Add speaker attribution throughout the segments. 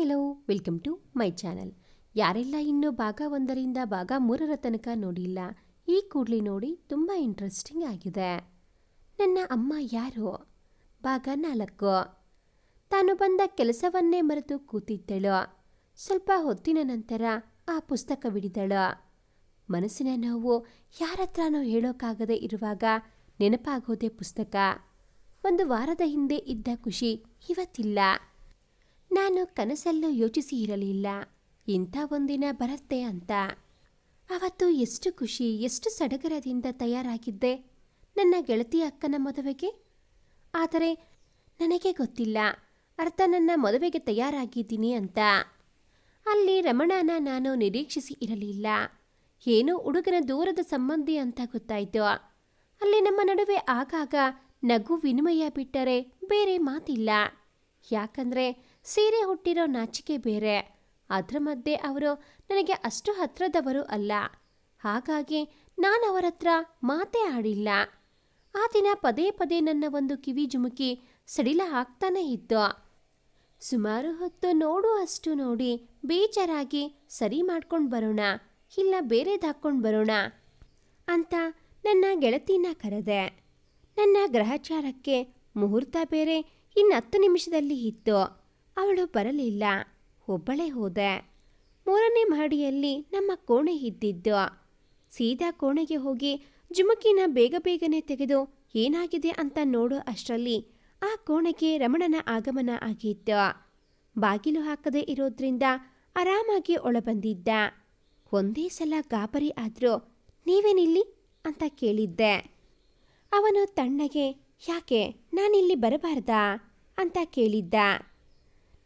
Speaker 1: Hello, welcome to my channel. ಯಾರೆಲ್ಲ ಇನ್ನೂ ಭಾಗ ಒಂದರಿಂದ ಭಾಗ ಮೂರರ ತನಕ ನೋಡಿಲ್ಲ, ಈ ಕೂಡಲಿ ನೋಡಿ ತುಂಬ ಇಂಟ್ರೆಸ್ಟಿಂಗ್ ಆಗಿದೆ. ನನ್ನ ಅಮ್ಮ ಯಾರು? ಭಾಗ ನಾಲ್ಕು. ತಾನು ಬಂದ ಕೆಲಸವನ್ನೇ ಮರೆತು ಕೂತಿದ್ದಳು. ಸ್ವಲ್ಪ ಹೊತ್ತಿನ ನಂತರ ಆ ಪುಸ್ತಕ ಬಿಡಿದಳು. ಮನಸ್ಸಿನ ನೋವು ಯಾರತ್ರನೋ ಹೇಳೋಕ್ಕಾಗದೆ ಇರುವಾಗ ನೆನಪಾಗೋದೆ ಪುಸ್ತಕ. ಒಂದು ವಾರದ ಹಿಂದೆ ಇದ್ದ ಖುಷಿ ಇವತ್ತಿಲ್ಲ. ನಾನು ಕನಸಲ್ಲೂ ಯೋಚಿಸಿ ಇರಲಿಲ್ಲ. ಇಂಥ ಒಂದಿನ ಬರುತ್ತೆ ಅಂತ. ಅವತ್ತು ಎಷ್ಟು ಖುಷಿ, ಎಷ್ಟು ಸಡಗರದಿಂದ ತಯಾರಾಗಿದ್ದೆ. ನನ್ನ ಗೆಳತಿ ಅಕ್ಕನ ಮದುವೆಗೆ? ಆದರೆ ನನಗೆ ಗೊತ್ತಿಲ್ಲ. ಅರ್ಥ ನನ್ನ ಮದುವೆಗೆ ತಯಾರಾಗಿದ್ದೀನಿ ಅಂತ. ಅಲ್ಲಿ ರಮಣನ ನಾನು ನಿರೀಕ್ಷಿಸಿ ಇರಲಿಲ್ಲ. ಏನೋ ಹುಡುಗನ ದೂರದ ಸಂಬಂಧಿ ಅಂತ ಗೊತ್ತಾಯಿತು. ಅಲ್ಲಿ ನಮ್ಮ ನಡುವೆ ಆಗಾಗ ನಗು ವಿನಿಮಯ ಬಿಟ್ಟರೆ ಬೇರೆ ಮಾತಿಲ್ಲ. ಯಾಕಂದ್ರೆ ಸೀರೆ ಹುಟ್ಟಿರೋ ನಾಚಿಕೆ ಬೇರೆ. ಅದರ ಮಧ್ಯೆ ಅವರು ನನಗೆ ಅಷ್ಟು ಹತ್ರದವರು ಅಲ್ಲ. ಹಾಗಾಗಿ ನಾನು ಅವರ ಹತ್ರ ಮಾತೇ ಆಡಿಲ್ಲ. ಆ ದಿನ ಪದೇ ಪದೇ ನನ್ನ ಒಂದು ಕಿವಿ ಜುಮುಕಿ ಸಡಿಲ ಹಾಕ್ತಾನೆ ಇತ್ತು. ಸುಮಾರು ಹೊತ್ತು ನೋಡು ಅಷ್ಟು ನೋಡಿ ಬೇಜಾರಾಗಿ ಸರಿ ಮಾಡ್ಕೊಂಡು ಬರೋಣ, ಇಲ್ಲ ಬೇರೆದು ಹಾಕ್ಕೊಂಡು ಬರೋಣ ಅಂತ ನನ್ನ ಗೆಳತಿನ ಕರೆದೆ. ನನ್ನ ಗ್ರಹಚಾರಕ್ಕೆ ಮುಹೂರ್ತ ಬೇರೆ ಇನ್ನು ಹತ್ತು ನಿಮಿಷದಲ್ಲಿ ಇತ್ತು. ಅವಳು ಬರಲಿಲ್ಲ. ಒಬ್ಬಳೇ ಹೋದೆ. ಮೂರನೇ ಮಹಡಿಯಲ್ಲಿ ನಮ್ಮ ಕೋಣೆ ಇದ್ದಿದ್ದು. ಸೀದಾ ಕೋಣೆಗೆ ಹೋಗಿ ಜುಮುಕಿನ ಬೇಗ ಬೇಗನೆ ತೆಗೆದು ಏನಾಗಿದೆ ಅಂತ ನೋಡು ಅಷ್ಟರಲ್ಲಿ ಆ ಕೋಣೆಗೆ ರಮಣನ ಆಗಮನ ಆಗಿತ್ತು. ಬಾಗಿಲು ಹಾಕದೇ ಇರೋದ್ರಿಂದ ಆರಾಮಾಗಿ ಒಳಬಂದಿದ್ದ. ಒಂದೇ ಸಲ ಗಾಬರಿ ಆದರೂ ನೀವೇನಿಲ್ಲಿ ಅಂತ ಕೇಳಿದ್ದೆ. ಅವನು ತಣ್ಣಗೆ, ಯಾಕೆ ನಾನಿಲ್ಲಿ ಬರಬಾರ್ದಾ? ಅಂತ ಕೇಳಿದ್ದ.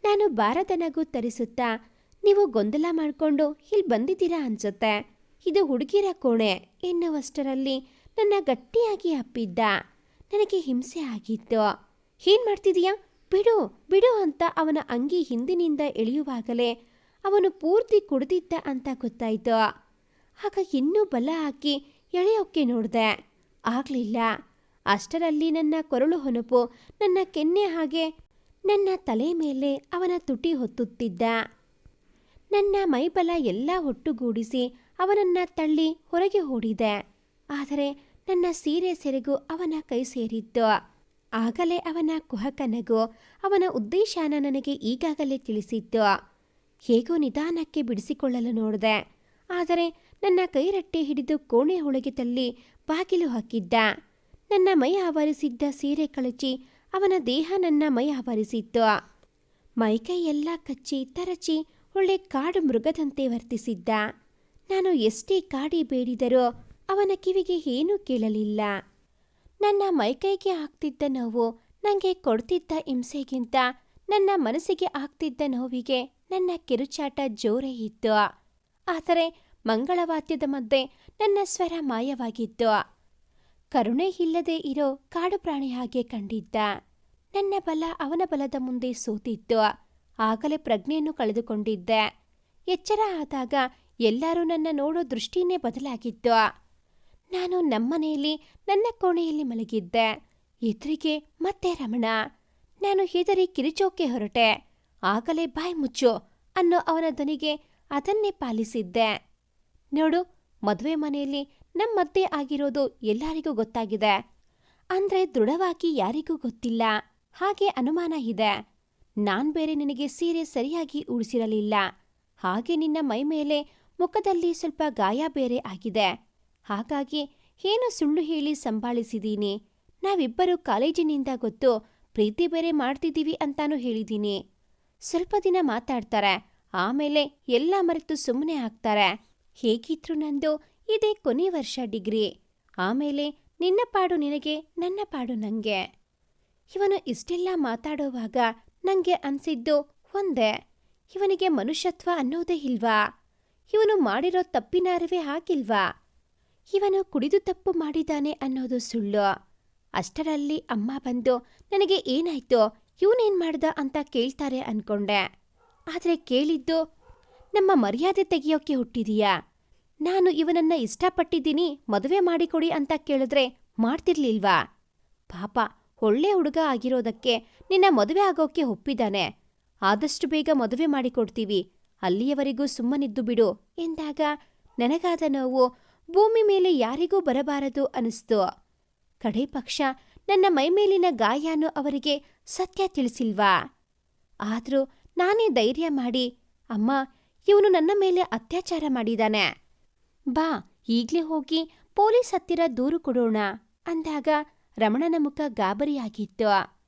Speaker 1: ನಾನು ಬಾರದ ನಗು ತರಿಸುತ್ತಾ, ನೀವು ಗೊಂದಲ ಮಾಡಿಕೊಂಡು ಇಲ್ಲಿ ಬಂದಿದ್ದೀರಾ ಅನ್ಸುತ್ತೆ. ಇದು ಹುಡುಗಿರ ಕೋಣೆ ಎನ್ನುವಷ್ಟರಲ್ಲಿ ನನ್ನ ಗಟ್ಟಿಯಾಗಿ ಅಪ್ಪಿದ್ದ. ನನಗೆ ಹಿಂಸೆ ಆಗಿತ್ತು. ಏನು ಮಾಡ್ತಿದೀಯಾ? ಬಿಡು ಬಿಡು ಅಂತ ಅವನ ಅಂಗಿ ಹಿಂದಿನಿಂದ ಎಳೆಯುವಾಗಲೇ ಅವನು ಪೂರ್ತಿ ಕುಡಿದಿದ್ದ ಅಂತ ಗೊತ್ತಾಯಿತು. ಆಗ ಇನ್ನೂ ಬಲ ಹಾಕಿ ಎಳೆಯೋಕ್ಕೆ ನೋಡಿದೆ. ಆಗ್ಲಿಲ್ಲ. ಅಷ್ಟರಲ್ಲಿ ನನ್ನ ಕೊರಳು ಹೊನಪು ನನ್ನ ಕೆನ್ನೆ ಹಾಗೆ ನನ್ನ ತಲೆ ಮೇಲೆ ಅವನ ತುಟಿ ಹೊತ್ತುತ್ತಿದ್ದ. ನನ್ನ ಮೈಬಲ ಎಲ್ಲ ಒಟ್ಟುಗೂಡಿಸಿ ಅವನನ್ನ ತಳ್ಳಿ ಹೊರಗೆ ಓಡಿದೆ. ಆದರೆ ನನ್ನ ಸೀರೆ ಸೆರೆಗೂ ಅವನ ಕೈ ಸೇರಿತ್ತು ಆಗಲೇ ಅವನ ಕುಹಕ ನಗು ಅವನ ಉದ್ದೇಶನ ನನಗೆ ಈಗಾಗಲೇ ತಿಳಿಸಿದ್ದು. ಹೇಗೋ ನಿಧಾನಕ್ಕೆ ಬಿಡಿಸಿಕೊಳ್ಳಲು ನೋಡಿದೆ. ಆದರೆ ನನ್ನ ಕೈರಟ್ಟೆ ಹಿಡಿದು ಕೋಣೆ ಒಳಗೆ ತಳ್ಳಿ ಬಾಗಿಲು ಹಾಕಿದ್ದ. ನನ್ನ ಮೈ ಆವರಿಸಿದ್ದ ಸೀರೆ ಕಳಚಿ ಅವನ ದೇಹ ನನ್ನ ಮೈ ಆವರಿಸಿತ್ತು. ಮೈಕೈ ಎಲ್ಲ ಕಚ್ಚಿ ತರಚಿ ಒಳ್ಳೆ ಕಾಡು ಮೃಗದಂತೆ ವರ್ತಿಸಿದ್ದ. ನಾನು ಎಷ್ಟೇ ಕಾಡಿ ಬೇಡಿದರೂ ಅವನ ಕಿವಿಗೆ ಏನೂ ಕೇಳಲಿಲ್ಲ. ನನ್ನ ಮೈಕೈಗೆ ಆಗ್ತಿದ್ದ ನೋವು ನನಗೆ ಕೊಡ್ತಿದ್ದ ಹಿಂಸೆಗಿಂತ ನನ್ನ ಮನಸ್ಸಿಗೆ ಆಗ್ತಿದ್ದ ನೋವಿಗೆ ನನ್ನ ಕಿರುಚಾಟ ಜೋರೇ ಇತ್ತು. ಆದರೆ ಮಂಗಳವಾದ್ಯದ ಮಧ್ಯೆ ನನ್ನ ಸ್ವರ ಮಾಯವಾಗಿತ್ತು. ಕರುಣೆ ಇಲ್ಲದೆ ಇರೋ ಕಾಡು ಪ್ರಾಣಿ ಹಾಗೆ ಕಂಡಿದ್ದ. ನನ್ನ ಬಲ ಅವನ ಬಲದ ಮುಂದೆ ಸೋತಿತ್ತು. ಆಗಲೇ ಪ್ರಜ್ಞೆಯನ್ನು ಕಳೆದುಕೊಂಡಿದ್ದೆ. ಎಚ್ಚರ ಆದಾಗ ಎಲ್ಲರೂ ನನ್ನ ನೋಡೋ ದೃಷ್ಟಿನೇ ಬದಲಾಗಿತ್ತು. ನಾನು ನಮ್ಮನೆಯಲ್ಲಿ, ನನ್ನ ಕೋಣೆಯಲ್ಲಿ ಮಲಗಿದ್ದೆ. ಎದುರಿಗೆ ಮತ್ತೆ ರಮಣ. ನಾನು ಹೆದರಿ ಕಿರಿಚೋಕೆ ಹೊರಟೆ. ಆಗಲೇ ಬಾಯ್ ಮುಚ್ಚು ಅನ್ನೋ ಅವನ ದನಿಗೆ ಅದನ್ನೇ ಪಾಲಿಸಿದ್ದೆ. ನೋಡು, ಮದುವೆ ಮನೆಯಲ್ಲಿ ನಮ್ಮ ಮಧ್ಯೆ ಆಗಿರೋದು ಎಲ್ಲರಿಗೂ ಗೊತ್ತಾಗಿದೆ. ಅಂದ್ರೆ ದೃಢವಾಗಿ ಯಾರಿಗೂ ಗೊತ್ತಿಲ್ಲ. ಹಾಗೆ ಅನುಮಾನ ಇದೆ. ನಾನ್ ಬೇರೆ ನಿನಗೆ ಸೀರೆ ಸರಿಯಾಗಿ ಉಳಿಸಿರಲಿಲ್ಲ ಹಾಗೆ ನಿನ್ನ ಮೈ ಮೇಲೆ ಮುಖದಲ್ಲಿ ಸ್ವಲ್ಪ ಗಾಯ ಬೇರೆ ಆಗಿದೆ. ಹಾಗಾಗಿ ಏನು ಸುಳ್ಳು ಹೇಳಿ ಸಂಭಾಳಿಸಿದೀನಿ? ನಾವಿಬ್ಬರು ಕಾಲೇಜಿನಿಂದ ಗೊತ್ತು ಪ್ರೀತಿ ಬೇರೆ ಮಾಡ್ತಿದ್ದೀವಿ ಅಂತಾನೂ ಹೇಳಿದ್ದೀನಿ ಸ್ವಲ್ಪ ದಿನ ಮಾತಾಡ್ತಾರೆ. ಆಮೇಲೆ ಎಲ್ಲ ಮರೆತು ಸುಮ್ಮನೆ ಆಗ್ತಾರೆ. ಹೇಗಿದ್ರು ನಂದು ಇದೇ ಕೊನೆ ವರ್ಷ ಡಿಗ್ರಿ. ಆಮೇಲೆ ನಿನ್ನ ಪಾಡು ನಿನಗೆ, ನನ್ನ ಪಾಡು ನಂಗೆ. ಇವನು ಇಷ್ಟೆಲ್ಲ ಮಾತಾಡೋವಾಗ ನಂಗೆ ಅನ್ಸಿದ್ದು ಒಂದೇ, ಇವನಿಗೆ ಮನುಷ್ಯತ್ವ ಅನ್ನೋದೇ ಇಲ್ವಾ? ಇವನು ಮಾಡಿರೋ ತಪ್ಪಿನ ಅರಿವೇ ಹಾಕಿಲ್ವಾ ಇವನು ಕುಡಿದು ತಪ್ಪು ಮಾಡಿದಾನೆ ಅನ್ನೋದು ಸುಳ್ಳು. ಅಷ್ಟರಲ್ಲಿ ಅಮ್ಮ ಬಂದು, ನನಗೆ ಏನಾಯ್ತು? ಇವನೇನ್ ಮಾಡ್ದ ಅಂತ ಕೇಳ್ತಾರೆ ಅನ್ಕೊಂಡೆ. ಆದ್ರೆ ಕೇಳಿದ್ದು, ನಮ್ಮ ಮರ್ಯಾದೆ ತೆಗೆಯೋಕೆ ಹುಟ್ಟಿದೀಯಾ? ನಾನು ಇವನನ್ನ ಇಷ್ಟಪಟ್ಟಿದ್ದೀನಿ, ಮದುವೆ ಮಾಡಿಕೊಡಿ ಅಂತ ಕೇಳಿದ್ರೆ ಮಾಡ್ತಿರ್ಲಿಲ್ವಾ? ಪಾಪ, ಒಳ್ಳೆ ಹುಡುಗ ಆಗಿರೋದಕ್ಕೆ ನಿನ್ನ ಮದುವೆ ಆಗೋಕೆ ಒಪ್ಪಿದಾನೆ. ಆದಷ್ಟು ಬೇಗ ಮದುವೆ ಮಾಡಿಕೊಡ್ತೀವಿ. ಅಲ್ಲಿಯವರೆಗೂ ಸುಮ್ಮನಿದ್ದು ಬಿಡು ಎಂದಾಗ ನನಗಾದ ನೋವು ಭೂಮಿ ಮೇಲೆ ಯಾರಿಗೂ ಬರಬಾರದು ಅನಿಸ್ತು. ಕಡೆ ಪಕ್ಷ ನನ್ನ ಮೈಮೇಲಿನ ಗಾಯನೂ ಅವರಿಗೆ ಸತ್ಯ ತಿಳಿಸಿಲ್ವಾ? ಆದರೂ ನಾನೇ ಧೈರ್ಯ ಮಾಡಿ, ಅಮ್ಮ, ಇವನು ನನ್ನ ಮೇಲೆ ಅತ್ಯಾಚಾರ ಮಾಡಿದಾನೆ. ಬಾ, ಈಗ್ಲೇ ಹೋಗಿ ಪೊಲೀಸ್ ಹತ್ತಿರ ದೂರು ಕೊಡೋಣ ಅಂದಾಗ ರಮಣನ ಮುಖ ಗಾಬರಿಯಾಗಿತ್ತು.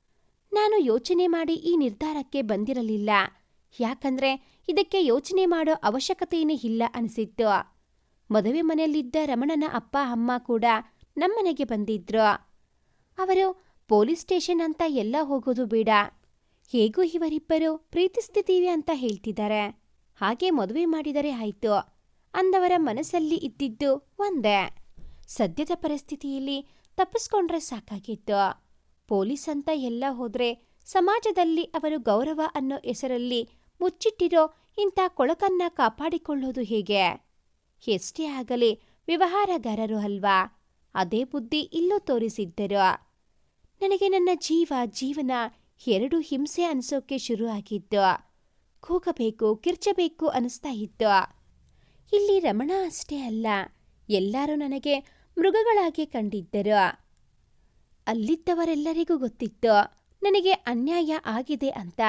Speaker 1: ನಾನು ಯೋಚನೆ ಮಾಡಿ ಈ ನಿರ್ಧಾರಕ್ಕೆ ಬಂದಿರಲಿಲ್ಲ. ಯಾಕಂದ್ರೆ ಇದಕ್ಕೆ ಯೋಚನೆ ಮಾಡೋ ಅವಶ್ಯಕತೆಯೇ ಇಲ್ಲ ಅನಿಸಿತ್ತು. ಮದುವೆ ಮನೆಯಲ್ಲಿದ್ದ ರಮಣನ ಅಪ್ಪ, ಅಮ್ಮ ಕೂಡ ನಮ್ಮನೆಗೆ ಬಂದಿದ್ರು. ಅವರು ಪೊಲೀಸ್ ಸ್ಟೇಷನ್ ಅಂತ ಎಲ್ಲ ಹೋಗೋದು ಬೇಡ. ಹೇಗೂ ಇವರಿಬ್ಬರು ಪ್ರೀತಿಸ್ತಿದ್ದೀವಿ ಅಂತ ಹೇಳ್ತಿದ್ದಾರೆ. ಹಾಗೆ ಮದುವೆ ಮಾಡಿದರೆ ಆಯ್ತು. ಅಂದವರ ಮನಸ್ಸಲ್ಲಿ ಇದ್ದಿದ್ದು ಒಂದೇ. ಸದ್ಯದ ಪರಿಸ್ಥಿತಿಯಲ್ಲಿ ತಪ್ಪಿಸ್ಕೊಂಡ್ರೆ ಸಾಕಾಗಿತ್ತು. ಪೊಲೀಸ್ ಅಂತ ಎಲ್ಲ ಹೋದ್ರೆ ಸಮಾಜದಲ್ಲಿ ಅವರು ಗೌರವ ಅನ್ನೋ ಹೆಸರಲ್ಲಿ ಮುಚ್ಚಿಟ್ಟಿರೋ ಇಂಥ ಕೊಳಕನ್ನ ಕಾಪಾಡಿಕೊಳ್ಳೋದು ಹೇಗೆ? ಎಷ್ಟೇ ಆಗಲಿ ವ್ಯವಹಾರಗಾರರು ಅಲ್ವಾ? ಅದೇ ಬುದ್ಧಿ ಇಲ್ಲೂ ತೋರಿಸಿದ್ದರು. ನನಗೆ ನನ್ನ ಜೀವ, ಜೀವನ ಎರಡೂ ಹಿಂಸೆ ಅನಿಸೋಕೆ ಶುರು ಆಗಿದ್ದು ಕೂಗಬೇಕು, ಕಿರ್ಚಬೇಕು ಅನಿಸ್ತಾ ಇತ್ತು. ಇಲ್ಲಿ ರಮಣ ಅಷ್ಟೇ ಅಲ್ಲ. ಎಲ್ಲರೂ ನನಗೆ ಮೃಗಗಳಾಗಿ ಕಂಡಿದ್ದರು. ಅಲ್ಲಿದ್ದವರೆಲ್ಲರಿಗೂ ಗೊತ್ತಿತ್ತು, ನನಗೆ ಅನ್ಯಾಯ ಆಗಿದೆ ಅಂತ.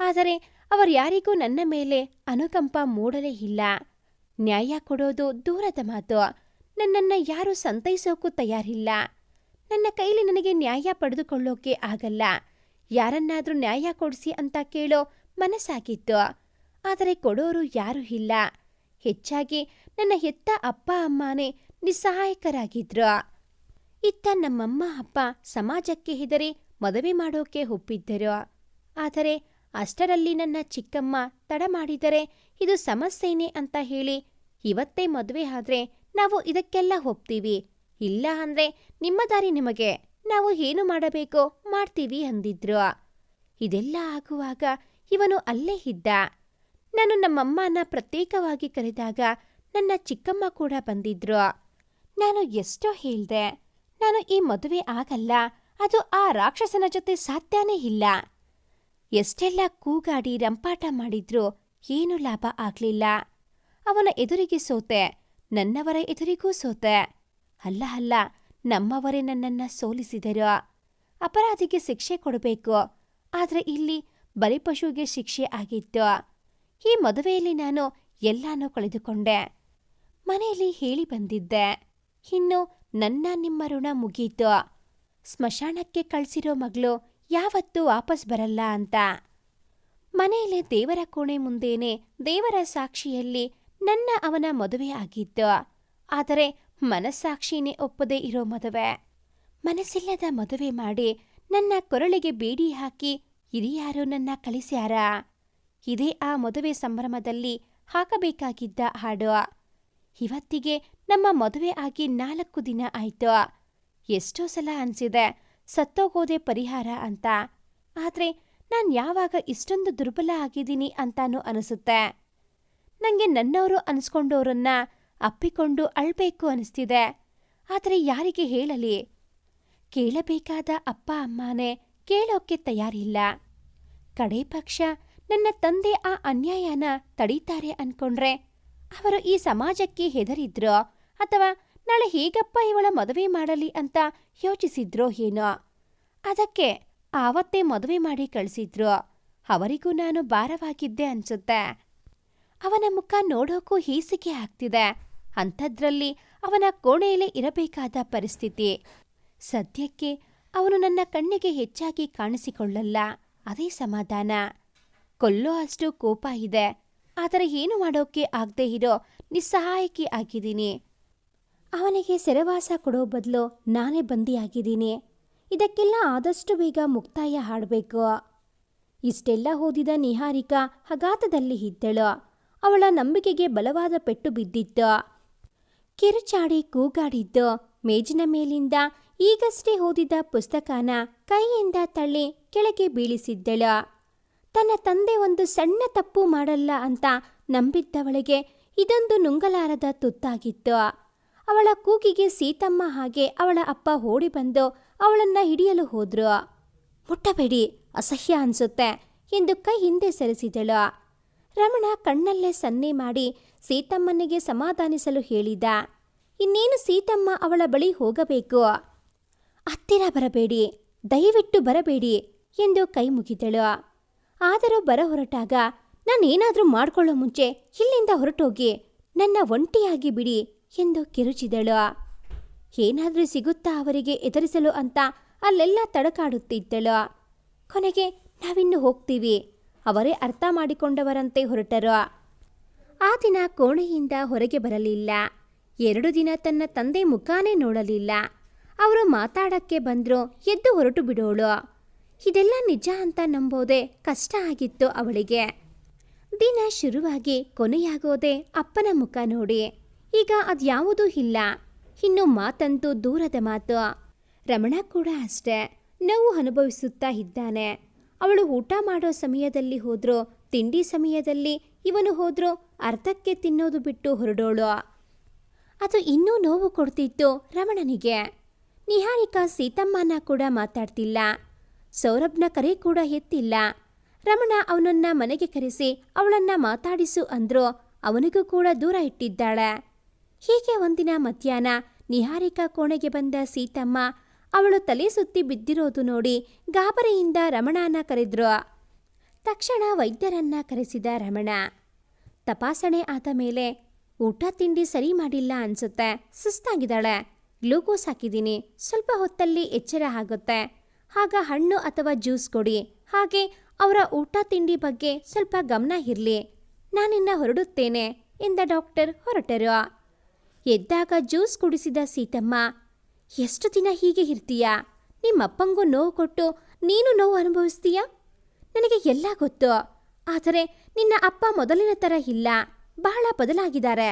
Speaker 1: ಆದರೆ ಅವರ್ಯಾರಿಗೂ ನನ್ನ ಮೇಲೆ ಅನುಕಂಪ ಮೂಡಲೇ ಇಲ್ಲ. ನ್ಯಾಯ ಕೊಡೋದು ದೂರದ ಮಾತು. ನನ್ನನ್ನ ಯಾರೂ ಸಂತೈಸೋಕ್ಕೂ ತಯಾರಿಲ್ಲ. ನನ್ನ ಕೈಲಿ ನನಗೆ ನ್ಯಾಯ ಪಡೆದುಕೊಳ್ಳೋಕೆ ಆಗಲ್ಲ. ಯಾರನ್ನಾದರೂ ನ್ಯಾಯ ಕೊಡಿಸಿ ಅಂತ ಕೇಳೋ ಮನಸ್ಸಾಗಿತ್ತು. ಆದರೆ ಕೊಡೋರು ಯಾರೂ ಇಲ್ಲ. ಹೆಚ್ಚಾಗಿ ನನ್ನ ಹೆತ್ತ ಅಪ್ಪ ಅಮ್ಮನೇ ನಿಸ್ಸಹಾಯಕರಾಗಿದ್ರು. ಇತ್ತ ನಮ್ಮಮ್ಮ ಅಪ್ಪ ಸಮಾಜಕ್ಕೆ ಹೆದರಿ ಮದುವೆ ಮಾಡೋಕೆ ಒಪ್ಪಿದ್ದರು. ಆದರೆ ಅಷ್ಟರಲ್ಲಿ ನನ್ನ ಚಿಕ್ಕಮ್ಮ ತಡ ಮಾಡಿದರೆ ಇದು ಸಮಸ್ಯೆನೇ ಅಂತ ಹೇಳಿ ಇವತ್ತೇ ಮದುವೆ ಆದ್ರೆ ನಾವು ಇದಕ್ಕೆಲ್ಲ ಒಪ್ತೀವಿ. ಇಲ್ಲ ಅಂದ್ರೆ ನಿಮ್ಮ ದಾರಿ ನಿಮಗೆ. ನಾವು ಏನು ಮಾಡಬೇಕೋ ಮಾಡ್ತೀವಿ ಅಂದಿದ್ರು. ಇದೆಲ್ಲ ಆಗುವಾಗ ಇವನು ಅಲ್ಲೇ ಇದ್ದ. ನಾನು ನಮ್ಮಮ್ಮನ ಪ್ರತ್ಯೇಕವಾಗಿ ಕರೆದಾಗ ನನ್ನ ಚಿಕ್ಕಮ್ಮ ಕೂಡ ಬಂದಿದ್ರು. ನಾನು ಎಷ್ಟೋ ಹೇಳ್ದೆ, ನಾನು ಈ ಮದುವೆ ಆಗಲ್ಲ, ಅದು ಆ ರಾಕ್ಷಸನ ಜೊತೆ ಸಾಧ್ಯನೇ ಇಲ್ಲ. ಎಷ್ಟೆಲ್ಲ ಕೂಗಾಡಿ ರಂಪಾಟ ಮಾಡಿದ್ರೂ ಏನೂ ಲಾಭ ಆಗ್ಲಿಲ್ಲ. ಅವನ ಎದುರಿಗೆ ಸೋತೆ, ನನ್ನವರ ಎದುರಿಗೂ ಸೋತೆ. ಅಲ್ಲ ಅಲ್ಲ, ನಮ್ಮವರೇ ನನ್ನನ್ನ ಸೋಲಿಸಿದರು. ಅಪರಾಧಿಗೆ ಶಿಕ್ಷೆ ಕೊಡಬೇಕು, ಆದರೆ ಇಲ್ಲಿ ಬಲಿಪಶುವಿಗೆ ಶಿಕ್ಷೆ ಆಗಿತ್ತು. ಈ ಮದುವೆಯಲ್ಲಿ ನಾನು ಎಲ್ಲಾನೂ ಕಳೆದುಕೊಂಡೆ. ಮನೆಯಲ್ಲಿ ಹೇಳಿ ಬಂದಿದ್ದೆ. ಇನ್ನು ನನ್ನ ನಿಮ್ಮ ಋಣ ಮುಗೀತು. ಸ್ಮಶಾನಕ್ಕೆ ಕಳ್ಸಿರೋ ಮಗಳು ಯಾವತ್ತೂ ವಾಪಸ್ ಬರಲ್ಲ ಅಂತ. ಮನೆಯಲ್ಲಿ ದೇವರ ಕೋಣೆ ಮುಂದೇನೆ ದೇವರ ಸಾಕ್ಷಿಯಲ್ಲಿ ನನ್ನ ಅವನ ಮದುವೆ ಆಗಿದ್ದು ಆದರೆ ಮನಸ್ಸಾಕ್ಷಿನೇ ಒಪ್ಪದೇ ಇರೋ ಮದುವೆ. ಮನಸ್ಸಿಲ್ಲದ ಮದುವೆ ಮಾಡಿ ನನ್ನ ಕೊರಳಿಗೆ ಬೇಡಿ ಹಾಕಿ ಹಿರಿಯಾರು ನನ್ನ ಕಳಿಸ್ಯಾರ ಇದೇ ಆ ಮದುವೆ ಸಂಭ್ರಮದಲ್ಲಿ ಹಾಕಬೇಕಾಗಿದ್ದ ಹಾಡು ಇವತ್ತಿಗೆ ನಮ್ಮ ಮದುವೆ ಆಗಿ ನಾಲ್ಕು ದಿನ ಆಯ್ತು. ಎಷ್ಟೋ ಸಲ ಅನ್ಸಿದೆ, ಸತ್ತೋಗೋದೆ ಪರಿಹಾರ ಅಂತ. ಆದ್ರೆ ನಾನ್ ಯಾವಾಗ ಇಷ್ಟೊಂದು ದುರ್ಬಲ ಆಗಿದ್ದೀನಿ ಅಂತಾನೂ ಅನಿಸುತ್ತೆ. ನಂಗೆ ನನ್ನವರು ಅನ್ಸ್ಕೊಂಡೋರನ್ನ ಅಪ್ಪಿಕೊಂಡು ಅಳ್ಬೇಕು ಅನಿಸ್ತಿದೆ. ಆದರೆ ಯಾರಿಗೆ ಹೇಳಲಿ? ಕೇಳಬೇಕಾದ ಅಪ್ಪ, ಅಮ್ಮನೇ ಕೇಳೋಕೆ ತಯಾರಿಲ್ಲ. ಕಡೇ ಪಕ್ಷ ನನ್ನ ತಂದೆ ಆ ಅನ್ಯಾಯನ ತಡೀತಾರೆ ಅನ್ಕೊಂಡ್ರೆ ಅವರು ಈ ಸಮಾಜಕ್ಕೆ ಹೆದರಿದ್ರೋ ಅಥವಾ ನಾಳೆ ಹೇಗಪ್ಪ ಇವಳ ಮದುವೆ ಮಾಡಲಿ ಅಂತ ಯೋಚಿಸಿದ್ರೋ ಏನೋ? ಅದಕ್ಕೆ ಆವತ್ತೇ ಮದುವೆ ಮಾಡಿ ಕಳಿಸಿದ್ರು? ಅವರಿಗೂ ನಾನು ಭಾರವಾಗಿದ್ದೆ ಅನ್ಸುತ್ತೆ. ಅವನ ಮುಖ ನೋಡೋಕ್ಕೂ ಹೀಸಿಗೆ ಆಗ್ತಿದೆ. ಅಂಥದ್ರಲ್ಲಿ ಅವನ ಕೋಣೆಯಲ್ಲೇ ಇರಬೇಕಾದ ಪರಿಸ್ಥಿತಿ. ಸದ್ಯಕ್ಕೆ ಅವನು ನನ್ನ ಕಣ್ಣಿಗೆ ಹೆಚ್ಚಾಗಿ ಕಾಣಿಸಿಕೊಳ್ಳಲ್ಲ. ಅದೇ ಸಮಾಧಾನ. ಕೊಲ್ಲೋ ಅಷ್ಟು ಕೋಪ ಇದೆ. ಆದರೆ ಏನು ಮಾಡೋಕೆ ಆಗದೆ ಇರೋ ನಿಸ್ಸಹಾಯಕಿ ಆಗಿದ್ದೀನಿ. ಅವನಿಗೆ ಸೆರೆವಾಸ ಕೊಡೋ ಬದಲು ನಾನೇ ಬಂದಿಯಾಗಿದ್ದೀನಿ ಇದಕ್ಕೆಲ್ಲ ಆದಷ್ಟು ಬೇಗ ಮುಕ್ತಾಯ ಹಾಡಬೇಕು. ಇಷ್ಟೆಲ್ಲ ಓದಿದ ನಿಹಾರಿಕಾ ಹಗಾತದಲ್ಲಿ ಇದ್ದಳು. ಅವಳ ನಂಬಿಕೆಗೆ ಬಲವಾದ ಪೆಟ್ಟು ಬಿದ್ದಿತ್ತು. ಕಿರುಚಾಡಿ ಕೂಗಾಡಿದ್ದು. ಮೇಜಿನ ಮೇಲಿಂದ ಈಗಷ್ಟೇ ಓದಿದ ಪುಸ್ತಕನ ಕೈಯಿಂದ ತಳ್ಳಿ ಕೆಳಗೆ ಬೀಳಿಸಿದ್ದಳು. ತನ್ನ ತಂದೆ ಒಂದು ಸಣ್ಣ ತಪ್ಪು ಮಾಡಲ್ಲ ಅಂತ ನಂಬಿದ್ದವಳಿಗೆ ಇದೊಂದು ನುಂಗಲಾರದ ತುತ್ತಾಗಿತ್ತು. ಅವಳ ಕೂಗಿಗೆ ಸೀತಮ್ಮ ಹಾಗೆ ಅವಳ ಅಪ್ಪ ಓಡಿ ಬಂದು ಅವಳನ್ನ ಹಿಡಿಯಲು ಹೋದ್ರು. ಮುಟ್ಟಬೇಡಿ, ಅಸಹ್ಯ ಅನ್ಸುತ್ತೆ ಎಂದು ಕೈ ಹಿಂದೆ ಸರಿಸಿದಳು. ರಮಣ ಕಣ್ಣಲ್ಲೇ ಸನ್ನೆ ಮಾಡಿ ಸೀತಮ್ಮನಿಗೆ ಸಮಾಧಾನಿಸಲು ಹೇಳಿದ. ಇನ್ನೇನು ಸೀತಮ್ಮ ಅವಳ ಬಳಿ ಹೋಗಬೇಕು? ಹತ್ತಿರ ಬರಬೇಡಿ, ದಯವಿಟ್ಟು ಬರಬೇಡಿ ಎಂದು ಕೈ ಮುಗಿದಳು. ಆದರೂ ಬರ ಹೊರಟಾಗ ನಾನೇನಾದರೂ ಮಾಡ್ಕೊಳ್ಳೋ ಮುಂಚೆ ಇಲ್ಲಿಂದ ಹೊರಟೋಗಿ ನನ್ನ ಒಂಟಿಯಾಗಿ ಬಿಡಿ ಎಂದು ಕಿರುಚಿದಳು. ಏನಾದರೂ ಸಿಗುತ್ತಾ ಅವರಿಗೆ ಎದುರಿಸಲು ಅಂತ ಅಲ್ಲೆಲ್ಲ ತಡಕಾಡುತ್ತಿದ್ದಳು. ಕೊನೆಗೆ ನಾವಿನ್ನು ಹೋಗ್ತೀವಿ. ಅವರೇ ಅರ್ಥ ಮಾಡಿಕೊಂಡವರಂತೆ ಹೊರಟರು. ಆ ದಿನ ಕೋಣೆಯಿಂದ ಹೊರಗೆ ಬರಲಿಲ್ಲ. ಎರಡು ದಿನ ತನ್ನ ತಂದೆ ಮುಖಾನೇ ನೋಡಲಿಲ್ಲ. ಅವರು ಮಾತಾಡಕ್ಕೆ ಬಂದರು ಎದ್ದು ಹೊರಟು ಬಿಡೋಳು ಇದೆಲ್ಲ ನಿಜ ಅಂತ ನಂಬೋದೇ ಕಷ್ಟ ಆಗಿತ್ತು ಅವಳಿಗೆ. ದಿನ ಶುರುವಾಗಿ ಕೊನೆಯಾಗೋದೆ ಅಪ್ಪನ ಮುಖ ನೋಡಿ. ಈಗ ಅದ್ಯಾವುದೂ ಇಲ್ಲ. ಇನ್ನು ಮಾತಂತೂ ದೂರದ ಮಾತು. ರಮಣ ಕೂಡ ಅಷ್ಟೇ. ನೋವು ಅನುಭವಿಸುತ್ತಾ ಇದ್ದಾನೆ. ಅವಳು ಊಟ ಮಾಡೋ ಸಮಯದಲ್ಲಿ ಹೋದ್ರೋ, ತಿಂಡಿ ಸಮಯದಲ್ಲಿ ಇವನು ಹೋದ್ರೋ ಅರ್ಧಕ್ಕೆ ತಿನ್ನೋದು ಬಿಟ್ಟು ಹೊರಡೋಳು. ಅದು ಇನ್ನೂ ನೋವು ಕೊಡ್ತಿತ್ತು ರಮಣನಿಗೆ. ನಿಹಾರಿಕಾ ಸೀತಮ್ಮನ ಕೂಡ ಮಾತಾಡ್ತಿಲ್ಲ. ಸೌರಭ್ನ ಕರೆ ಕೂಡ ಎತ್ತಿಲ್ಲ. ರಮಣ ಅವನನ್ನ ಮನೆಗೆ ಕರೆಸಿ ಅವಳನ್ನ ಮಾತಾಡಿಸು ಅಂದ್ರೂ ಅವನಿಗೂ ಕೂಡ ದೂರ ಇಟ್ಟಿದ್ದಾಳೆ. ಹೀಗೆ ಒಂದಿನ ಮಧ್ಯಾಹ್ನ ನಿಹಾರಿಕಾ ಕೋಣೆಗೆ ಬಂದ ಸೀತಮ್ಮ ಅವಳು ತಲೆ ಸುತ್ತಿ ಬಿದ್ದಿರೋದು ನೋಡಿ ಗಾಬರಿಯಿಂದ ರಮಣನ ಕರೆದ್ರು. ತಕ್ಷಣ ವೈದ್ಯರನ್ನ ಕರೆಸಿದ ರಮಣ, ತಪಾಸಣೆ ಆದ ಮೇಲೆ ಊಟ ತಿಂಡಿ ಸರಿ ಮಾಡಿಲ್ಲ ಅನ್ಸುತ್ತೆ, ಸುಸ್ತಾಗಿದ್ದಾಳೆ, ಗ್ಲೂಕೋಸ್ ಹಾಕಿದ್ದೀನಿ, ಸ್ವಲ್ಪ ಹೊತ್ತಲ್ಲಿ ಎಚ್ಚರ ಆಗುತ್ತೆ. ಆಗ ಹಣ್ಣು ಅಥವಾ ಜ್ಯೂಸ್ ಕೊಡಿ. ಹಾಗೆ ಅವರ ಊಟ ತಿಂಡಿ ಬಗ್ಗೆ ಸ್ವಲ್ಪ ಗಮನ ಇರಲಿ. ನಾನಿನ್ನ ಹೊರಡುತ್ತೇನೆ ಎಂದ ಡಾಕ್ಟರ್ ಹೊರಟರು. ಎದ್ದಾಗ ಜ್ಯೂಸ್ ಕುಡಿಸಿದ ಸೀತಮ್ಮ, ಎಷ್ಟು ದಿನ ಹೀಗೆ ಇರ್ತೀಯಾ? ನಿಮ್ಮಪ್ಪಂಗೂ ನೋವು ಕೊಟ್ಟು ನೀನು ನೋವು ಅನುಭವಿಸ್ತೀಯ? ನನಗೆ ಎಲ್ಲ ಗೊತ್ತು. ಆದರೆ ನಿನ್ನ ಅಪ್ಪ ಮೊದಲಿನ ಥರ ಇಲ್ಲ. ಬಹಳ ಬದಲಾಗಿದ್ದಾರೆ.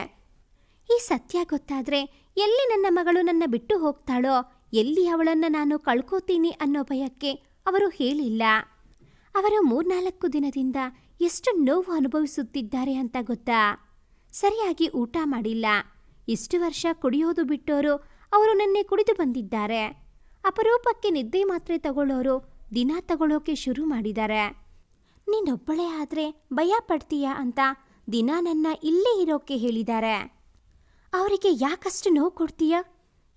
Speaker 1: ಈ ಸತ್ಯ ಗೊತ್ತಾದ್ರೆ ಎಲ್ಲಿ ನನ್ನ ಮಗಳು ನನ್ನ ಬಿಟ್ಟು ಹೋಗ್ತಾಳೋ ಎಲ್ಲಿ ಅವಳನ್ನ ನಾನು ಕಳ್ಕೋತೀನಿ ಅನ್ನೋ ಭಯಕ್ಕೆ ಅವರು ಹೇಳಿಲ್ಲ. ಅವರು ಮೂರ್ನಾಲ್ಕು ದಿನದಿಂದ ಎಷ್ಟು ನೋವು ಅನುಭವಿಸುತ್ತಿದ್ದಾರೆ ಅಂತ ಗೊತ್ತಾ? ಸರಿಯಾಗಿ ಊಟ ಮಾಡಿಲ್ಲ. ಇಷ್ಟು ವರ್ಷ ಕುಡಿಯೋದು ಬಿಟ್ಟೋರು ಅವರು ನನ್ನೆ ಕುಡಿದು ಬಂದಿದ್ದಾರೆ. ಅಪರೂಪಕ್ಕೆ ನಿದ್ದೆ ಮಾತ್ರೆ ತಗೊಳ್ಳೋರು ದಿನ ತಗೊಳ್ಳೋಕೆ ಶುರು ಮಾಡಿದ್ದಾರೆ. ನೀನೊಬ್ಬಳೇ ಆದ್ರೆ ಭಯ ಪಡ್ತೀಯಾ ಅಂತ ದಿನ ನನ್ನ ಇಲ್ಲೇ ಇರೋಕೆ ಹೇಳಿದ್ದಾರೆ. ಅವರಿಗೆ ಯಾಕಷ್ಟು ನೋವು ಕೊಡ್ತೀಯ?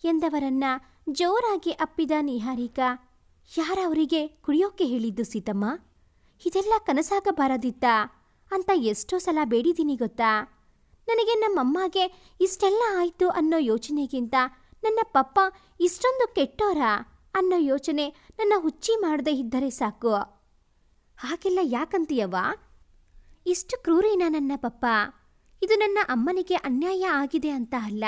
Speaker 1: ಎಂದವರನ್ನ ಜೋರಾಗಿ ಅಪ್ಪಿದ ನಿಹಾರಿಕಾ ಯಾರವರಿಗೆ ಕುಡಿಯೋಕೆ ಹೇಳಿದ್ದು ಸೀತಮ್ಮ? ಇದೆಲ್ಲ ಕನಸಾಗಬಾರದಿತ್ತ? ಅಂತ ಎಷ್ಟೋ ಸಲ ಬೇಡಿದ್ದೀನಿ ಗೊತ್ತಾ? ನನಗೆ ನಮ್ಮಮ್ಮಗೆ ಇಷ್ಟೆಲ್ಲ ಆಯ್ತು ಅನ್ನೋ ಯೋಚನೆಗಿಂತ ನನ್ನ ಪಪ್ಪ ಇಷ್ಟೊಂದು ಕೆಟ್ಟೋರ ಅನ್ನೋ ಯೋಚನೆ ನನ್ನ ಹುಚ್ಚಿ ಮಾಡದೇ ಇದ್ದರೆ ಸಾಕು. ಹಾಗೆಲ್ಲ ಯಾಕಂತೀಯವ್ವ? ಇಷ್ಟು ಕ್ರೂರೇನಾ ನನ್ನ ಪಪ್ಪ? ಇದು ನನ್ನ ಅಮ್ಮನಿಗೆ ಅನ್ಯಾಯ ಆಗಿದೆ ಅಂತ ಅಲ್ಲ.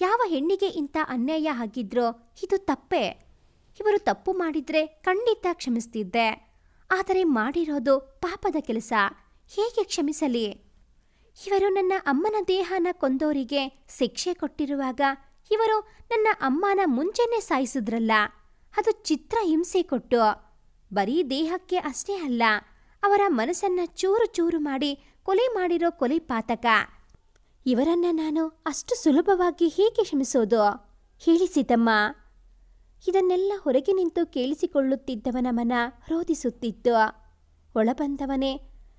Speaker 1: ಯಾವ ಹೆಣ್ಣಿಗೆ ಇಂಥ ಅನ್ಯಾಯ ಆಗಿದ್ರೋ ಇದು ತಪ್ಪೇ. ಇವರು ತಪ್ಪು ಮಾಡಿದ್ರೆ ಖಂಡಿತ ಕ್ಷಮಿಸ್ತಿದ್ದೆ. ಆದರೆ ಮಾಡಿರೋದು ಪಾಪದ ಕೆಲಸ. ಹೇಗೆ ಕ್ಷಮಿಸಲಿ? ಇವರು ನನ್ನ ಅಮ್ಮನ ದೇಹನ ಕೊಂದೋರಿಗೆ ಶಿಕ್ಷೆ ಕೊಟ್ಟಿರುವಾಗ ಇವರು ನನ್ನ ಅಮ್ಮನ ಮುಂಚೆನೇ ಸಾಯಿಸಿದ್ರಲ್ಲ. ಅದು ಚಿತ್ರ ಹಿಂಸೆ ಕೊಟ್ಟು. ಬರೀ ದೇಹಕ್ಕೆ ಅಷ್ಟೇ ಅಲ್ಲ, ಅವರ ಮನಸ್ಸನ್ನ ಚೂರು ಚೂರು ಮಾಡಿ ಕೊಲೆ ಮಾಡಿರೋ ಕೊಲೆ ಪಾತಕ. ಇವರನ್ನ ನಾನು ಅಷ್ಟು ಸುಲಭವಾಗಿ ಹೇಗೆ ಕ್ಷಮಿಸೋದು? ಹೇಳಿ ಸೀತಮ್ಮ. ಇದನ್ನೆಲ್ಲ ಹೊರಗೆ ನಿಂತು ಕೇಳಿಸಿಕೊಳ್ಳುತ್ತಿದ್ದವನ ಮನ ರೋಧಿಸುತ್ತಿತ್ತು. ಒಳಬಂದವನೇ,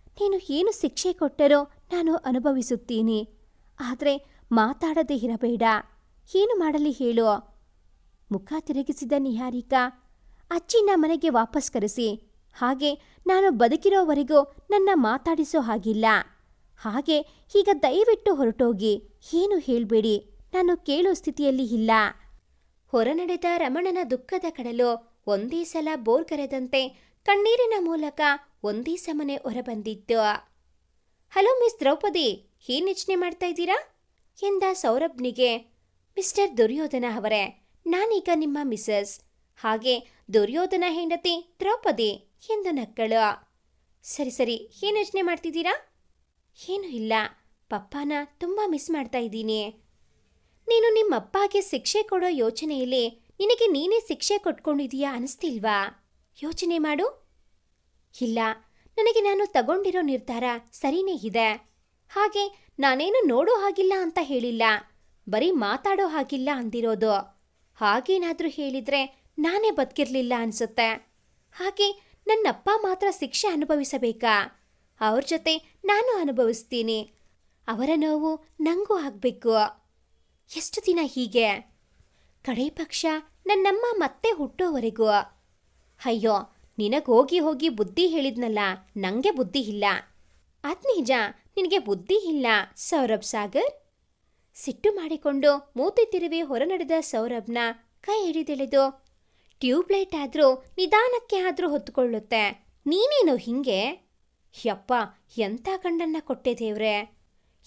Speaker 1: ನೀನು ಏನು ಶಿಕ್ಷೆ ಕೊಟ್ಟರೋ ನಾನು ಅನುಭವಿಸುತ್ತೀನಿ. ಆದರೆ ಮಾತಾಡದೆ ಇರಬೇಡ. ಏನು ಮಾಡಲಿ ಹೇಳು. ಮುಖ ತಿರುಗಿಸಿದ ನಿಹಾರಿಕಾ, ಅಜ್ಜಿನ ಮನೆಗೆ ವಾಪಸ್ ಕರೆಸಿ. ಹಾಗೆ ನಾನು ಬದುಕಿರೋವರೆಗೂ ನನ್ನ ಮಾತಾಡಿಸೋ ಹಾಗಿಲ್ಲ. ಹಾಗೆ ಈಗ ದಯವಿಟ್ಟು ಹೊರಟೋಗಿ, ಏನು ಹೇಳಬೇಡಿ, ನಾನು ಕೇಳೋ ಸ್ಥಿತಿಯಲ್ಲಿ ಇಲ್ಲ. ಹೊರನಡೆದ ರಮಣನ ದುಃಖದ ಕಡಲು ಒಂದೇ ಸಲ ಬೋರ್ ಕರೆದಂತೆ ಕಣ್ಣೀರಿನ ಮೂಲಕ ಒಂದೇ ಸಮನೆ ಹೊರಬಂದಿತ್ತು. ಹಲೋ ಮಿಸ್ ದ್ರೌಪದಿ, ಏನ್ ಯೋಚನೆ ಮಾಡ್ತಾ ಇದ್ದೀರಾ? ಎಂದ ಸೌರಭ್ನಿಗೆ. ಮಿಸ್ಟರ್ ದುರ್ಯೋಧನ ಅವರೇ, ನಾನೀಗ ನಿಮ್ಮ ಮಿಸಸ್. ಹಾಗೆ, ದುರ್ಯೋಧನ ಹೆಂಡತಿ ದ್ರೌಪದಿ, ಎಂದು ನಕ್ಕಳು. ಸರಿ ಸರಿ, ಏನ್ ಯೋಚನೆ ಮಾಡ್ತಿದ್ದೀರಾ? ಏನೂ ಇಲ್ಲ, ಪಪ್ಪಾನ ತುಂಬ ಮಿಸ್ ಮಾಡ್ತಾ ಇದ್ದೀನಿ. ನೀನು ನಿಮ್ಮಪ್ಪಗೆ ಶಿಕ್ಷೆ ಕೊಡೋ ಯೋಚನೆಯಲ್ಲಿ ನಿನಗೆ ನೀನೇ ಶಿಕ್ಷೆ ಕೊಟ್ಕೊಂಡಿದೀಯಾ ಅನಿಸ್ತಿಲ್ವಾ? ಯೋಚನೆ ಮಾಡು. ಇಲ್ಲ, ನನಗೆ ನಾನು ತಗೊಂಡಿರೋ ನಿರ್ಧಾರ ಸರಿನೇ ಇದೆ. ಹಾಗೆ ನಾನೇನು ನೋಡೋ ಹಾಗಿಲ್ಲ ಅಂತ ಹೇಳಿಲ್ಲ. ಬರೀ ಮಾತಾಡೋ ಹಾಗಿಲ್ಲ ಅಂದಿರೋದು. ಹಾಗೇನಾದ್ರೂ ಹೇಳಿದ್ರೆ ನಾನೇ ಬದುಕಿರ್ಲಿಲ್ಲ ಅನ್ಸುತ್ತೆ. ಹಾಗೆ ನನ್ನಪ್ಪ ಮಾತ್ರ ಶಿಕ್ಷೆ ಅನುಭವಿಸಬೇಕಾ? ಅವ್ರ ಜೊತೆ ನಾನು ಅನುಭವಿಸ್ತೀನಿ. ಅವರ ನೋವು ನಂಗೂ ಆಗಬೇಕು. ಎಷ್ಟು ದಿನ ಹೀಗೆ? ಕಡೆ ಪಕ್ಷ ನನ್ನಮ್ಮ ಮತ್ತೆ ಹುಟ್ಟೋವರೆಗೂ ಅಯ್ಯೋ, ನಿನಗೋಗಿ ಹೋಗಿ ಬುದ್ಧಿ ಹೇಳಿದ್ನಲ್ಲ, ನಂಗೆ ಬುದ್ಧಿ ಇಲ್ಲ. ಅದು ನಿಜ, ನಿನಗೆ ಬುದ್ಧಿ ಇಲ್ಲ, ಸೌರಭ್ ಸಾಗರ್. ಸಿಟ್ಟು ಮಾಡಿಕೊಂಡು ಮೂತಿ ತಿರುವಿ ಹೊರ ನಡೆದ ಸೌರಭ್ನ ಕೈ ಹಿಡಿದೆಳೆದು, ಟ್ಯೂಬ್ಲೈಟ್ ಆದರೂ ನಿಧಾನಕ್ಕೆ ಆದರೂ ಹೊತ್ತುಕೊಳ್ಳುತ್ತೆ ನೀನೇನು ಹಿಂಗೆ? ಯಪ್ಪ ಎಂಥ ಗಂಡನ್ನ ಕೊಟ್ಟೆ ದೇವ್ರೆ?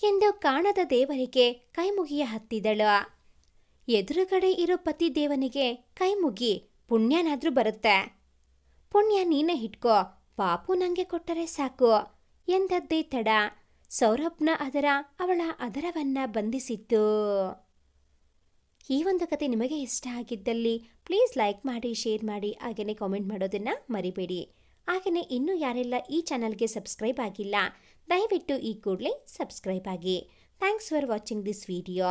Speaker 1: ಎಂದು ಕಾಣದ ದೇವರಿಗೆ ಕೈಮುಗಿಯ ಹತ್ತಿದಳು. ಎದುರುಗಡೆ ಇರೋ ಪತಿ ದೇವನಿಗೆ ಕೈಮುಗಿ, ಪುಣ್ಯನಾದ್ರೂ ಬರುತ್ತೆ. ಪುಣ್ಯ ನೀನೇ ಹಿಟ್ಕೋ ಪಾಪು ನಂಗೆ ಕೊಟ್ಟರೆ ಸಾಕು, ಎಂದದ್ದೇ ತಡ ಸೌರಭ್ನ ಅದರ, ಅವಳ ಅದರವನ್ನ ಬಂಧಿಸಿತ್ತು. ಈ ಒಂದು ಕತೆ ನಿಮಗೆ ಇಷ್ಟ ಆಗಿದ್ದಲ್ಲಿ, ಪ್ಲೀಸ್ ಲೈಕ್ ಮಾಡಿ, ಶೇರ್ ಮಾಡಿ ಹಾಗೆಯೇ ಕಾಮೆಂಟ್ ಮಾಡೋದನ್ನು ಮರಿಬೇಡಿ. ಹಾಗೆಯೇ ಇನ್ನೂ ಯಾರೆಲ್ಲ ಈ ಚಾನಲ್ಗೆ ಸಬ್ಸ್ಕ್ರೈಬ್ ಆಗಿಲ್ಲ, ದಯವಿಟ್ಟು ಈ ಕೂಡಲೇ ಸಬ್ಸ್ಕ್ರೈಬ್ ಆಗಿ. Thanks for watching this video.